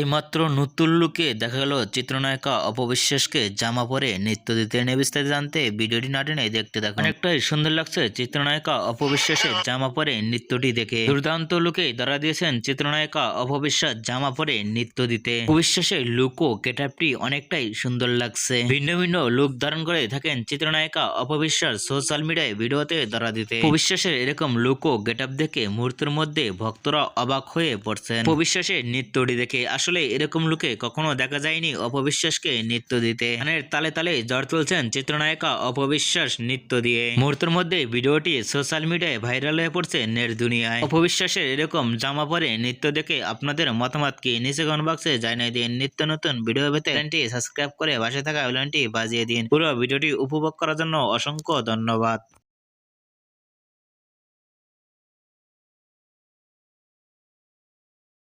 এইমাত্র নতুন লুকে দেখা গেল চিত্রনায়িকা অপবিশ্বাসকে জামা পরে নৃত্য দিতে নিয়ে বিস্তারিত জানতে ভিডিওটি না টেনে দেখতে দেখো অনেকটাই সুন্দর লাগছে চিত্রনায়িকা অপবিশ্বাসের জামা পরে নৃত্যটি দেখে। দুর্দান্ত লুকে ধরা দিয়েছেন চিত্রনায়িকা অপবিশ্বাস জামা পরে নৃত্য দিতে। অপবিশ্বাসের লুক ও গেটআপটি অনেকটাই সুন্দর লাগছে। ভিন্ন ভিন্ন লুক ধারণ করে থাকেন চিত্রনায়িকা অপবিশ্বাস সোশ্যাল মিডিয়ায় ভিডিওতে ধরা দিতে। অপবিশ্বাসের এরকম লুক ও গেটআপ দেখে মুহূর্তের মধ্যে ভক্তরা অবাক হয়ে পড়ছেন। অপবিশ্বাসের নৃত্যটি দেখে আসলে এরকম লুকে কখনো দেখা যায়নি অপবিশ্বাসকে নৃত্য দিতে। গানের তালে তালে জ্বর তুলছেন চিত্রনায়িকা অপবিশ্বাস নৃত্য দিয়ে। মুহূর্তের মধ্যে ভিডিওটি সোশ্যাল মিডিয়ায় ভাইরাল হয়ে পড়ছে নেট দুনিয়ায়। অপবিশ্বাসের এরকম জামা পরে নৃত্য দেখে আপনাদের মতামত কি নিচে কমেন্ট বক্সে জানিয়ে দিন। নিত্য নতুন ভিডিও পেতে চ্যানেলটি সাবস্ক্রাইব করে পাশে থাকা বেলনটি বাজিয়ে দিন। পুরো ভিডিওটি উপভোগ করার জন্য অসংখ্য ধন্যবাদ।